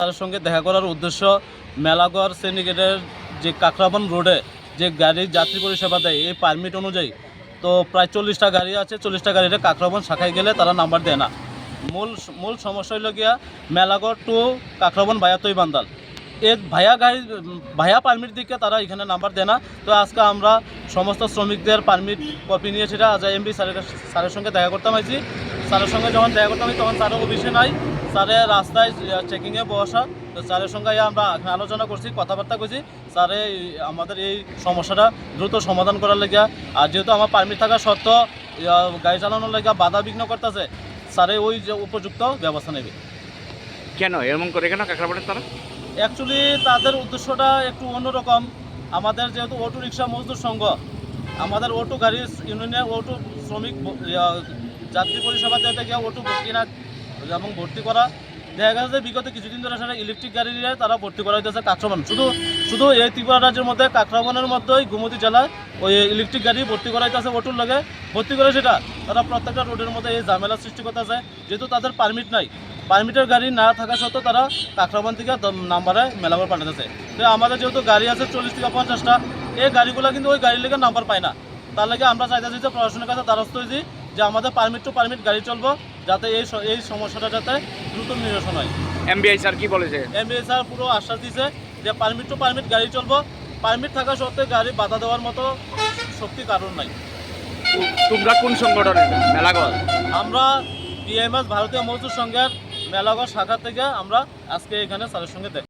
তার সঙ্গে দেখা করার উদ্দেশ্য মেলাগড় সিন্ডিকেটের যে কাকরাবন রোডে যে গাড়ির যাত্রী পরিষেবা দেয়, এই পারমিট অনুযায়ী। তো প্রায় চল্লিশটা গাড়ি আছে, চল্লিশটা গাড়িতে কাকরাবন শাখায় গেলে তারা নাম্বার দেয় না। মূল মূল সমস্যা হইল গিয়া মেলাগড় টু কাকরাবন ভায়া তৈ বান্দাল এর ভায়া গাড়ি ভায়া পারমিট দিকে তারা এখানে নাম্বার দেয় না। তো আজকে আমরা সমস্ত শ্রমিকদের পারমিট কপি নিয়ে সেটা আজ এমবি স্যারের স্যারের সঙ্গে দেখা করতাম আইছি স্যারের সঙ্গে যখন দেখা করতাম তখন স্যারও অফিসে নাই। স্যারে রাস্তায় চেকিংয়ে বসা। তো স্যারের সঙ্গে আমরা আলোচনা করছি কথাবার্তা করছি স্যারে আমাদের এই সমস্যাটা দ্রুত সমাধান করার লেগিয়া আর যেহেতু আমার পারমিট থাকা সত্ত্বেও গাড়ি চালানোর লেগিয়া বাধা বিঘ্ন করতেছে স্যারে ওই যে উপযুক্ত ব্যবস্থা নেবে। কেন? এমন করে কেন কাঁকড়াবাড়ির তারা? অ্যাকচুয়ালি তাদের উদ্দেশ্যটা একটু অন্যরকম। আমাদের যেহেতু অটো রিক্সা মজদুর সংঘ আমাদের অটো গাড়ি ইউনিয়নে অটো শ্রমিক যাত্রী পরিষেবা দেওয়াতে গিয়ে অটো ভর্তি না এবং ভর্তি করা। দেখা গেছে বিগত কিছুদিন ধরে সেটা ইলেকট্রিক গাড়ি নিয়ে তারা ভর্তি করা হইতেছে কাকরাবন শুধু শুধু এই ত্রিপুরা রাজ্যের মধ্যে কাকরাবনের মধ্যেই গুমতি জেলায় ওই ইলেকট্রিক গাড়ি ভর্তি করা হইতেছে অটোর লাগে। ভর্তি করে সেটা, তারা প্রত্যেকটা রোডের মধ্যে এই ঝামেলা সৃষ্টি করতেছে। যেহেতু তাদের পারমিট নাই পারমিটের গাড়ি না থাকা সত্ত্বেও তারা কাকরাবান থেকে নাম্বারে মেলাবার পাঠাতেছে। তো আমাদের যেহেতু গাড়ি আছে চল্লিশ থেকে পঞ্চাশটা, এই গাড়িগুলো কিন্তু ওই গাড়ির লেগে নাম্বার পায় না। তার লাগে আমরা চাইতেছি যে প্রশাসনের কাছে দ্বারস্থ হয়েছি যে আমাদের পারমিট টু পারমিট গাড়ি চলবো। যাতে এই এই সমস্যাটা যাতে দ্রুত নিরসন হয়। এমবিআই স্যার কি বলেছে? এমবিআই স্যার পুরো আশ্বাস দিয়েছে যে পারমিট টু পারমিট গাড়ি চলবো। পারমিট থাকা সত্ত্বেও গাড়ি বাধা দেওয়ার মতো শক্তি কারণ নাই। তোমরা কোন সংগঠনের? মেলাগড়। আমরা বিএমএস ভারতীয় মজদুর সংঘের মেলাগড় শাখা থেকে আমরা আজকে এখানে স্যারের সঙ্গে দেখ